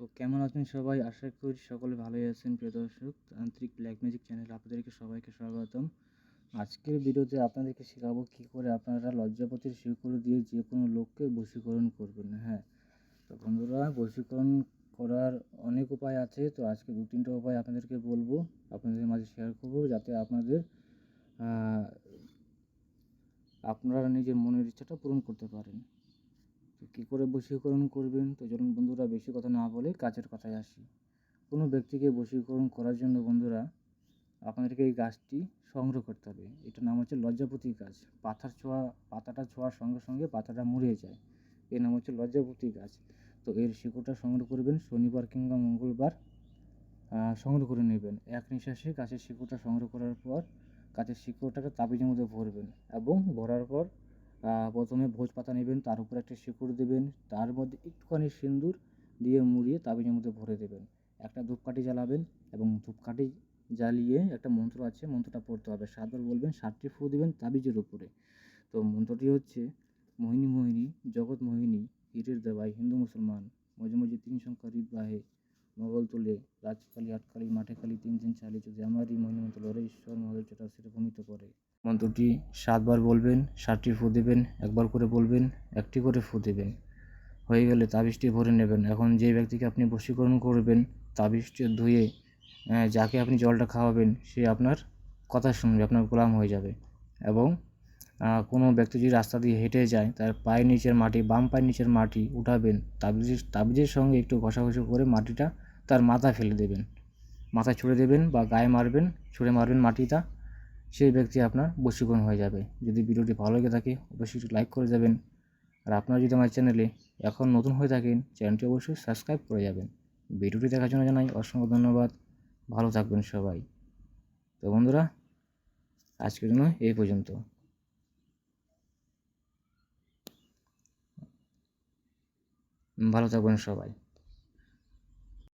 তো কেমন আছেন সবাই? আশা করি সকলে ভালোই আছেন, প্রিয় দর্শক। তান্ত্রিক ব্ল্যাক ম্যাজিক চ্যানেল আপনাদেরকে সবাইকে স্বাগতম। আজকের ভিডিওতে আপনাদেরকে শেখাবো কী করে আপনারা লজ্জাপতির শিকড় দিয়ে যে কোনো লোককে বশীকরণ করবেন হ্যাঁ? তো বন্ধুরা, বশীকরণ করার অনেক উপায় আছে। তো আজকে দু তিনটা উপায় আপনাদেরকে বলব, আপনাদের মাঝে শেয়ার করব যাতে আপনাদের আপনারা নিজের মনের ইচ্ছাটা পূরণ করতে পারেন। কী করে বশীকরণ করবেন? তো চলুন বন্ধুরা, বেশি কথা না বলে কাজের কথায় আসি। কোনো ব্যক্তিকে বশীকরণ করার জন্য বন্ধুরা, আপনাদেরকে এই গাছটি সংগ্রহ করতে হবে। এটার নাম হচ্ছে লজ্জাপতি গাছ। পাতার ছোঁয়া, পাতাটা ছোঁয়ার সঙ্গে সঙ্গে পাতাটা মরে যায়। এর নাম হচ্ছে লজ্জাপতি গাছ। তো এর শিকড়টা সংগ্রহ করবেন, শনিবার কিংবা মঙ্গলবার সংগ্রহ করে নেবেন। এক নিঃশ্বাসে গাছের শিকড়টা সংগ্রহ করার পর, গাছের শিকড়টাকে তাবিজের মধ্যে ভরবেন এবং ভরার পর প্রথমে ভোজ পাতা নেবেন, তার উপর একটা শিকড় দেবেন, তার মধ্যে একটুখানি সিঁদুর দিয়ে মুড়িয়ে তাবিজের মধ্যে ভরে দেবেন। একটা ধূপকাঠি জ্বালাবেন এবং ধূপকাঠি জ্বালিয়ে একটা মন্ত্র আছে, মন্ত্রটা পড়তে হবে। সাতবার বলবেন, সাতটি ফু দেবেন তাবিজের উপরে। তো মন্ত্রটি হচ্ছে, মোহিনী মোহিনী, জগৎ মোহিনী, হিরের দেবাই হিন্দু মুসলমান, মজে মজে তিন সংখ্যা হৃদ বাহে মোগল তুলে রাজকালী আটকালী মাঠে কালী তিন দিন চালি যদি আমারই মোহিনী মন্ত্র লড়ে ঈশ্বর মহাদেব যেটা সেটা ভূমিত করে মন্ত্রটি সাতবার বলবেন, সাতটি ফু দেবেন, একবার করে বলবেন, একটি করে ফু দেবেন। হয়ে গেলে তাবিজটি ভরে নেবেন। এখন যে ব্যক্তিকে আপনি বশীকরণ করবেন, তাবিজটি ধুয়ে যাকে আপনি জলটা খাওয়াবেন, সে আপনার কথা শুনবে, আপনার গোলাম হয়ে যাবে। এবং কোনো ব্যক্তি যদি রাস্তা দিয়ে হেঁটে যায়, তার পায়ের নিচের মাটি, বাম পায়ের নিচের মাটি উঠাবেন, তাবিজের তাবিজের সঙ্গে একটু ঘষাঘষি করে মাটিটা তার মাথায় ফেলে দেবেন। মাথায় ছুঁড়ে দেবেন বা গায়ে মারবেন, ছুঁড়ে মারবেন মাটিটা, সেই ব্যক্তি আপনার বশীকরণ হয়ে যাবে। যদি ভিডিওটি ভালো লেগে থাকে, অবশ্যই একটু লাইক করে যাবেন। আর আপনারা যদি আমার চ্যানেলে এখন নতুন হয়ে থাকেন চ্যানেলটি অবশ্যই সাবস্ক্রাইব করে যাবেন। ভিডিওটি দেখার জন্য জানাই অসংখ্য ধন্যবাদ। ভালো থাকবেন সবাই। তো বন্ধুরা, আজকের জন্য এই পর্যন্ত। ভালো থাকবেন সবাই।